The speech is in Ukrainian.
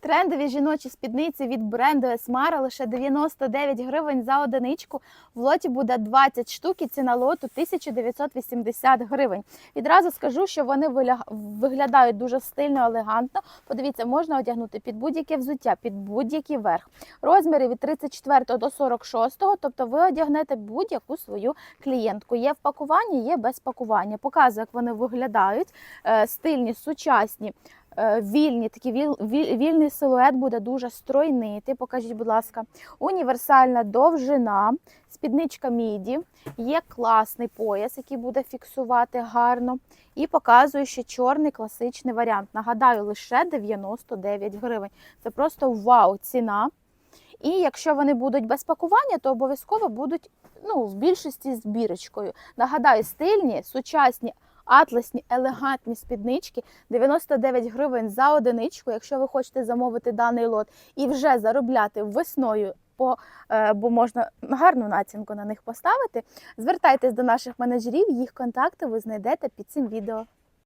Трендові жіночі спідниці від бренду Esmara лише 99 гривень за одиничку. В лоті буде 20 штук і ціна лоту 1980 гривень. Відразу скажу, що вони виглядають дуже стильно, елегантно. Подивіться, можна одягнути під будь-яке взуття, під будь-який верх. Розміри від 34 до 46, тобто ви одягнете будь-яку свою клієнтку. Є в пакуванні, є без пакування. Показую, як вони виглядають. Е, Стильні, сучасні. Е, Вільні, такий віл, віль- вільний силует буде дуже стройний. Ти покажіть, будь ласка, універсальна довжина, спідничка міді, є класний пояс, який буде фіксувати гарно. І показую ще чорний класичний варіант. Нагадаю, лише 99 гривень. Це просто вау ціна. І якщо вони будуть без пакування, то обов'язково будуть ну, в більшості з бірочкою. Нагадаю, стильні, сучасні, атласні, елегантні спіднички 99 гривень за одиничку. Якщо ви хочете замовити даний лот і вже заробляти весною. По, е, бо можна гарну націнку на них поставити. Звертайтесь до наших менеджерів, їх контакти ви знайдете під цим відео.